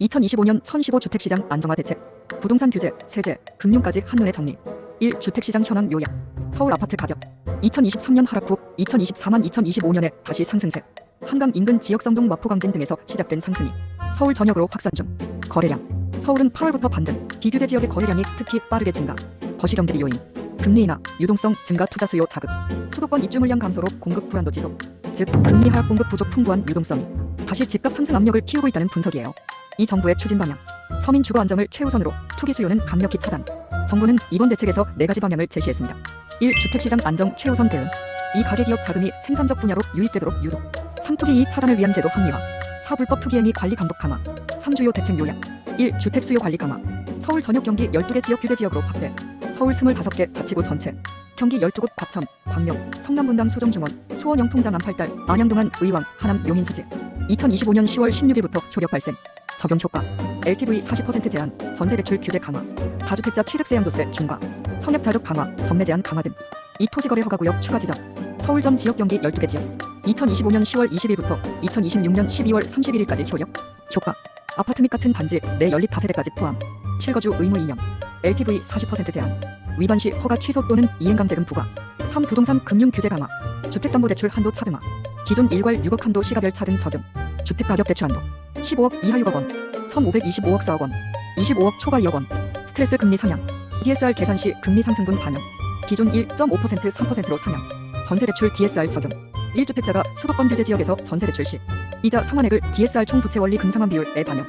2025년 1015 주택시장 안정화 대책, 부동산 규제, 세제, 금융까지 한눈에 정리. 1. 주택시장 현황 요약. 서울 아파트 가격. 2023년 하락 후 2024만 2025년에 다시 상승세. 한강 인근 지역 성동 마포강진 등에서 시작된 상승이 서울 전역으로 확산 중. 거래량. 서울은 8월부터 반등, 비규제 지역의 거래량이 특히 빠르게 증가. 거시경들이 요인. 금리 인하, 유동성 증가 투자 수요 자극. 수도권 입주 물량 감소로 공급 불안도 지속. 즉 금리 하락 공급 부족 풍부한 유동성이 다시 집값 상승 압력을 키우고 있다는 분석이에요. 이 정부의 추진 방향. 서민 주거 안정을 최우선으로 투기 수요는 강력히 차단. 정부는 이번 대책에서 네 가지 방향을 제시했습니다. 1. 주택시장 안정 최우선 대응. 2. 가계기업 자금이 생산적 분야로 유입되도록 유도. 3. 투기 이익 차단을 위한 제도 합리화. 4. 불법 투기 행위 관리 감독 강화. 3. 주요 대책 요약. 1. 주택 수요 관리 강화. 서울 전역 경기 12개 지역 규제 지역으로 확대. 서울 25개 자치구 전체. 경기 12곳 과천, 광명, 성남 분당 수정중원, 수원 영통장 안팔달, 안양동안 의왕, 하남 용인수지. 2025년 10월 16일부터 효력 발생. 적용 효과. LTV 40% 제한, 전세 대출 규제 강화, 다주택자 취득세 양도세 중과, 청약 자격 강화, 전매 제한 강화 등. 이 토지거래 허가구역 추가 지정. 서울 전 지역 경기 12개 지역. 2025년 10월 20일부터 2026년 12월 31일까지 효력. 효과. 아파트 및 같은 단지 내 연립 다세대까지 포함. 실거주 의무 2년. LTV 40% 제한. 위반 시 허가 취소 또는 이행강제금 부과. 3. 부동산 금융 규제 강화. 주택담보대출 한도 차등화. 기존 일괄 6억 한도 시가별 차등 적용. 주택가격 대출 한도. 15억 이하 6억 원. 1,525억 4억 원. 25억 초과 2억 원. 스트레스 금리 상향. DSR 계산 시 금리 상승분 반영. 기존 1.5% 3%로 상향. 전세대출 DSR 적용. 1주택자가 수도권 규제 지역에서 전세대출 시 이자 상환액을 DSR 총 부채 원리 금상환 비율에 반영.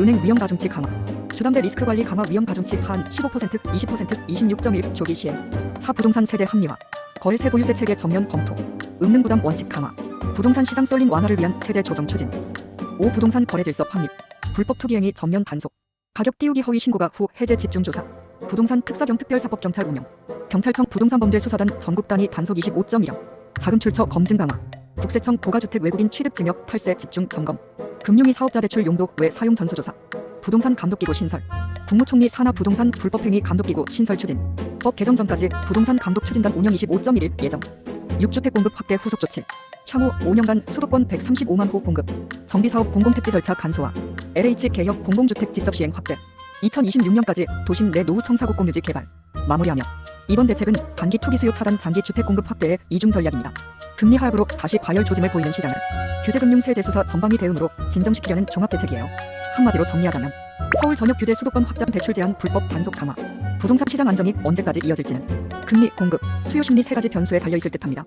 은행 위험 가중치 강화. 주담대 리스크 관리 강화 위험 가중치 하한 15% 20% 26.1 조기 시행. 4. 부동산 세대 합리화. 거래세 보유세 체계 전면 검토. 은능 부담 원칙 강화. 부동산 시장 쏠림 완화를 위한 세대 조정 추진. 5. 부동산 거래 질서 확립. 불법 투기 행위 전면 단속. 가격 띄우기 허위 신고가 후 해제 집중 조사. 부동산 특사경 특별사법 경찰 운영. 경찰청 부동산 범죄 수사단 전국 단위 단속 25.1형. 자금 출처 검증 강화. 국세청 고가주택 외국인 취득 증역 탈세 집중 점검. 금융위 사업자 대출 용도 외 사용 전수 조사. 부동산 감독기구 신설. 국무총리 산하 부동산 불법행위 감독기구 신설 추진. 법 개정 전까지 부동산 감독 추진단 운영 25.1일 예정. 6주택 공급 확대 후속 조치. 향후 5년간 수도권 135만 호 공급. 정비사업 공공택지 절차 간소화. LH 개혁 공공주택 직접 시행 확대. 2026년까지 도심 내 노후 청사구 공유지 개발. 마무리하며 이번 대책은 단기 투기 수요 차단 장기 주택 공급 확대의 이중 전략입니다. 금리 하락으로 다시 과열 조짐을 보이는 시장을 규제금융 세제 수사 전방위 대응으로 진정시키려는 종합 대책이에요. 한마디로 정리하자면 서울 전역 규제 수도권 확장 대출 제한 불법 단속 강화. 부동산 시장 안정이 언제까지 이어질지는 금리, 공급, 수요 심리 세 가지 변수에 달려 있을 듯합니다.